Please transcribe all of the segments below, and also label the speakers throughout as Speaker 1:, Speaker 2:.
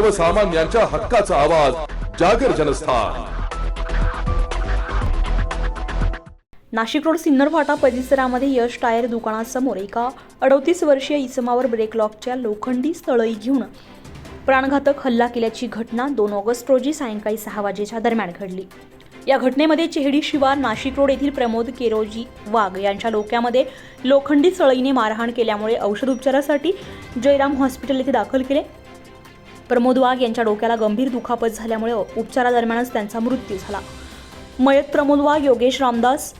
Speaker 1: सर्वसामान्यांच्या हक्काचा आवाज जागर जनस्थान.
Speaker 2: नाशिक रोड सिन्नर फाटा परिसरामध्ये यश टायर दुकानासमोर एका अडतीस वर्षीय इसमावर ब्रेकलॉकच्या लोखंडी स्थळी घेऊन प्राणघातक हल्ला केल्याची घटना दोन ऑगस्ट रोजी सायंकाळी सहा वाजेच्या दरम्यान घडली. या घटनेमध्ये चेहडी शिवार नाशिक रोड येथील प्रमोद केरोजी वाघ यांच्या डोक्यामध्ये लोखंडी सळईने मारहाण केल्यामुळे औषध उपचारासाठी जयराम हॉस्पिटल येथे दाखल केले. प्रमोद वाघ यांच्या डोक्याला गंभीर दुखापत झाल्यामुळे उपचारादरम्यानच त्यांचा मृत्यू झाला. मयत प्रमोद वाघ योगेश रामदास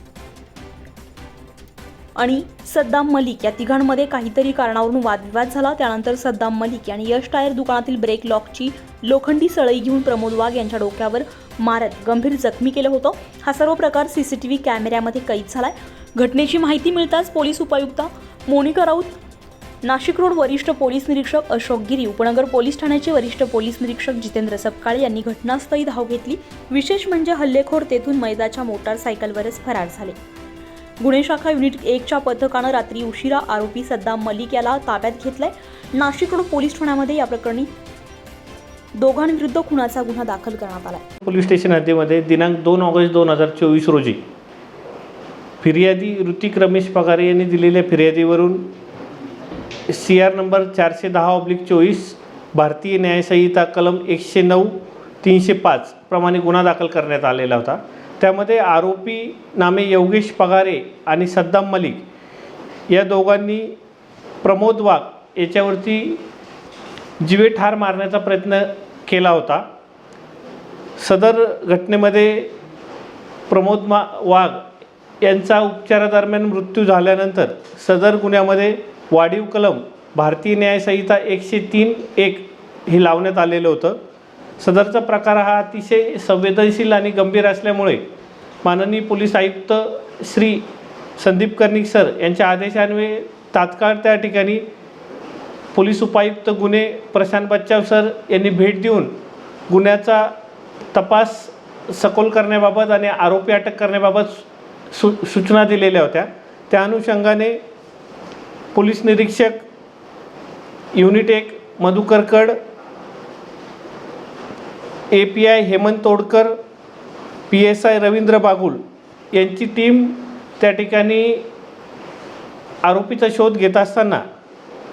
Speaker 2: आणि सद्दाम मलिक या तिघांमध्ये काहीतरी कारणावरून वादविवाद झाला. त्यानंतर सद्दाम मलिक यांनी यश टायर दुकानातील ब्रेक लॉकची लोखंडी सळई घेऊन प्रमोद वाघ यांच्या डोक्यावर मारत गंभीर जखमी केलं होतं. हा सर्व प्रकार सीसीटीव्ही कॅमेऱ्यामध्ये कैद झालाय. घटनेची माहिती मिळताच पोलीस उपायुक्त मोनिका राऊत नाशिक रोड वरिष्ठ पोलीस निरीक्षक अशोक गिरी उपनगर पोलीस ठाण्याचे वरिष्ठ पोलीस निरीक्षक जितेंद्र सपकाळे यांनी घटनास्थळी धाव घेतली. विशेष म्हणजे हल्लेखोर तेथून मैदाच्या मोटारसायकलवरच फरार झाले. गुन्हे शाखा युनिट एकच्या पथकानं रात्री उशिरा आरोपी सद्दाम मलिक याला ताब्यात घेतलाय. नाशिक रोड पोलीस ठाण्यामध्ये या प्रकरणी दोघांविरुद्ध खुनाचा गुन्हा दाखल करण्यात आला
Speaker 3: पोलीस स्टेशन हद्दीमध्ये दिनांक दोन ऑगस्ट दोन हजार चोवीस रोजी फिर्यादी ऋतिक रमेश पगारे यांनी दिलेल्या फिर्यादीवरून सी आर नंबर चारशे दहा ऑब्लिक चोवीस भारतीय न्यायसंहिता कलम एकशे नऊ तीनशे पाच प्रमाणे गुन्हा दाखल करण्यात आलेला होता. त्यामध्ये आरोपी नामे योगेश पगारे आणि सद्दाम मलिक या दोघांनी प्रमोद वाघ याच्यावरती जीवे ठार मारण्याचा प्रयत्न केला होता. सदर घटनेमध्ये प्रमोद मा वाघ यांचा उपचारादरम्यान मृत्यू झाल्यानंतर सदर गुन्ह्यामध्ये वाढीव कलम भारतीय न्यायसंहिता एकशे तीन एक हे लावण्यात आलेलं होतं. सदरचा प्रकार हा अतिशय संवेदनशील आणि गंभीर असल्यामुळे माननीय पोलीस आयुक्त श्री संदीप कर्णिक सर यांच्या आदेशान्वये तात्काळ त्या ठिकाणी पोलीस उपायुक्त गुन्हे प्रशांत बच्चाव सर यांनी भेट देऊन गुन्ह्याचा तपास सखोल करण्याबाबत आणि आरोपी अटक करण्याबाबत सू सूचना दिलेल्या होत्या. त्या अनुषंगाने पोलीस निरीक्षक युनिट एक A P I Hemant Todkar P S I Ravindra Bagul यांची टीम त्या ठिकाणी आरोपीचा शोध घेत असताना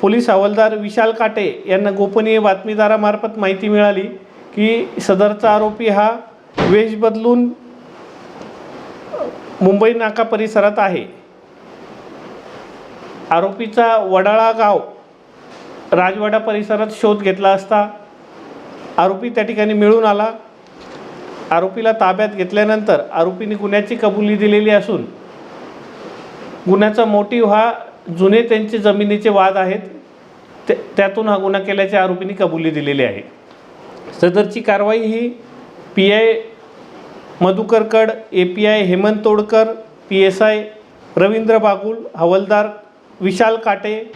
Speaker 3: पोलीस हवालदार विशाल काटे यांना गोपनीय बातमीदारामार्फत माहिती मिळाली की सदरचा आरोपी हा वेश बदलून मुंबई नाका परिसरात आहे. आरोपीचा वडाळा गाव राजवाडा परिसरात शोध घेतला असता आरोपी त्या ठिकाणी मिळून आला. आरोपीला ताब्यात घेतल्यानंतर आरोपीने गुन्ह्याची कबुली दिलेली असून गुन्ह्याचा मोटिव हा जुने त्यांचे जमिनीचे वाद आहेत त्या त्यातून हा गुन्हा केल्याच्या आरोपीने कबुली दिलेली आहे. सदरची कारवाई ही P I मधुकरकड A P I Hemant Todkar P S I Ravindra Bagul हवलदार विशाल काटे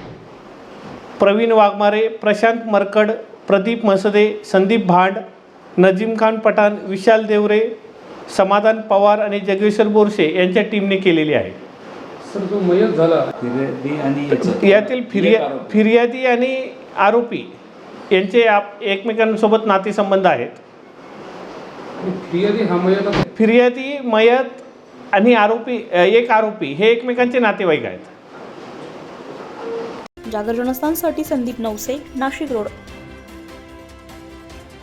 Speaker 3: प्रवीण वाघमारे प्रशांत मरकड प्रदीप मसदे संदीप भांड नजीम खान पठाण विशाल देवरे समाधान पवार आणि जगेश्वर बोरसे यांच्या टीमने केलेली आहे.
Speaker 4: सर जो मयत झाला.
Speaker 5: फिर्यादी आणि याचं-
Speaker 3: यातील फिर्या. फिर्यादी आणि आरोपी यांचे आप एकमेकांसोबत नातेसंबंध आहेत.
Speaker 4: फिर्यादी हा मयत आता
Speaker 3: फिर्यादी मयत आणि आरोपी एक आरोपी हे एकमेकांचे नातेवाईक आहेत.
Speaker 2: जागर जनस्थानसाठी संदीप नवसे नाशिक रोड.